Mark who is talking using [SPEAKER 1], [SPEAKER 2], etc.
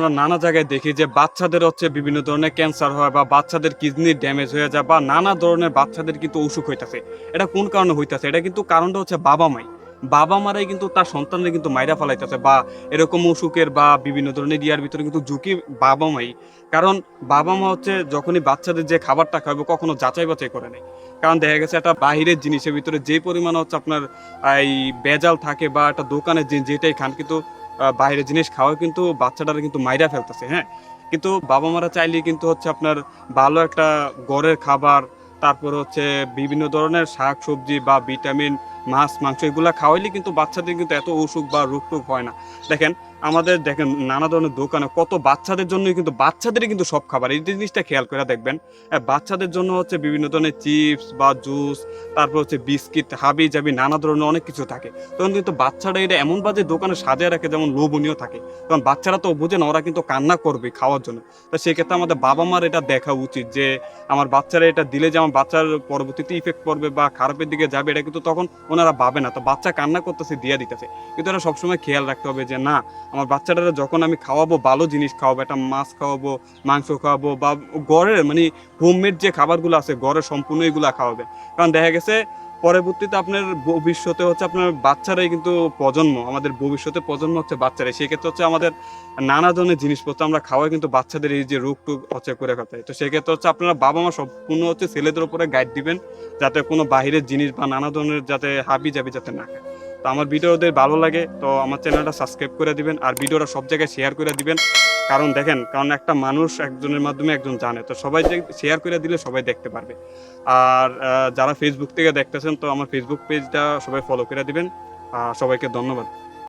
[SPEAKER 1] আমরা নানা জায়গায় দেখি যে বাচ্চাদের হচ্ছে বিভিন্ন ধরনের ক্যান্সার হয় বা বাচ্চাদের কিডনি ড্যামেজ হয়ে যায় বা নানা ধরনের বাচ্চাদের কিন্তু অসুখ হইতাছে। এটা কোন কারণে হইতাছে? এটা কিন্তু কারণটা হচ্ছে বাবা মাই। বাবা মারাই কিন্তু তার সন্তানদের কিন্তু মাইরা ফেলাইতেছে বা এরকম অসুখের বা বিভিন্ন ধরনের ইয়ার ভিতরে কিন্তু ঝুঁকি বাবা মাই। কারণ বাবা মা হচ্ছে যখনই বাচ্চাদের যে খাবারটা খাবে কখনো যাচাই বাছাই করে নেই। কারণ দেখা গেছে একটা বাহিরের জিনিসের ভিতরে যে পরিমাণ হচ্ছে আপনার এই বেজাল থাকে বা একটা দোকানের যে যেটাই খান কিন্তু বাইরের জিনিস খাওয়া কিন্তু বাচ্চাটারা কিন্তু মাইরা ফেলতেছে হ্যাঁ? কিন্তু বাবা মারা চাইলে কিন্তু হচ্ছে আপনার ভালো একটা গড়ের খাবার, তারপর হচ্ছে বিভিন্ন ধরনের শাক সবজি বা ভিটামিন মাছ, মাংস এগুলা খাওয়াইলে কিন্তু বাচ্চাদের কিন্তু এত অসুখ বা রোগ টোগ হয় না। দেখেন, আমাদের দেখেন নানা ধরনের দোকানে কত বাচ্চাদের জন্যই কিন্তু বাচ্চাদেরই কিন্তু সব খাবার। এই জিনিসটা খেয়াল করে দেখবেন বাচ্চাদের জন্য হচ্ছে বিভিন্ন ধরনের চিপস বা জুস, তারপর হচ্ছে বিস্কিট হাবি জাবি নানা ধরনের অনেক কিছু থাকে। তখন কিন্তু বাচ্চারা এটা এমন বাজে দোকানে সাজিয়ে রাখে যেমন লোভনীয় থাকে। কারণ বাচ্চারা তো বুঝে না ওরা কিন্তু কান্না করবে খাওয়ার জন্য। তো সেক্ষেত্রে আমাদের বাবা মার এটা দেখা উচিত যে, আমার বাচ্চারা এটা দিলে যে আমার বাচ্চার পরবর্তীতে ইফেক্ট পড়বে বা খারাপের দিকে যাবে, এটা কিন্তু তখন ওনারা ভাবে না। তো বাচ্চা কান্না করতেছে, দিয়ে দিতেছে। কিন্তু এটা সবসময় খেয়াল রাখতে হবে যে, না, আমার বাচ্চাটারা যখন আমি খাওয়াবো, ভালো জিনিস খাওয়াবো, একটা মাছ খাওয়াবো, মাংস খাওয়াবো বা গড়ের মানে হোমমেড যে খাবারগুলো আছে গড়ের সম্পূর্ণ এগুলা খাওয়াবে। কারণ দেখা গেছে পরবর্তীতে আপনার ভবিষ্যতে হচ্ছে আপনার বাচ্চারাই কিন্তু প্রজন্ম, আমাদের ভবিষ্যতে প্রজন্ম হচ্ছে বাচ্চারাই। সেক্ষেত্রে হচ্ছে আমাদের নানা ধরনের জিনিসপত্র আমরা খাওয়াই, কিন্তু বাচ্চাদের এই যে রোগ টুগ হচ্ছে করে খাতায় তো সেক্ষেত্রে হচ্ছে আপনারা বাবা মা সম্পূর্ণ হচ্ছে ছেলেদের উপরে গাইড দিবেন, যাতে কোনো বাহিরের জিনিস বা নানা ধরনের যাতে হাবি যাবি যাতে না খায়। তো আমার ভিডিও ওদের ভালো লাগে, তো আমার চ্যানেলটা সাবস্ক্রাইব করে দিবেন, আর ভিডিওটা সব জায়গায় শেয়ার করে দিবেন। কারণ দেখেন, কারণ একটা মানুষ একজনের মাধ্যমে একজন জানে। তো সবাই যে শেয়ার করে দিলে সবাই দেখতে পারবে। আর যারা ফেসবুক থেকে দেখতেছেন, তো আমার ফেসবুক পেজটা সবাই ফলো করে দিবেন। সবাইকে ধন্যবাদ।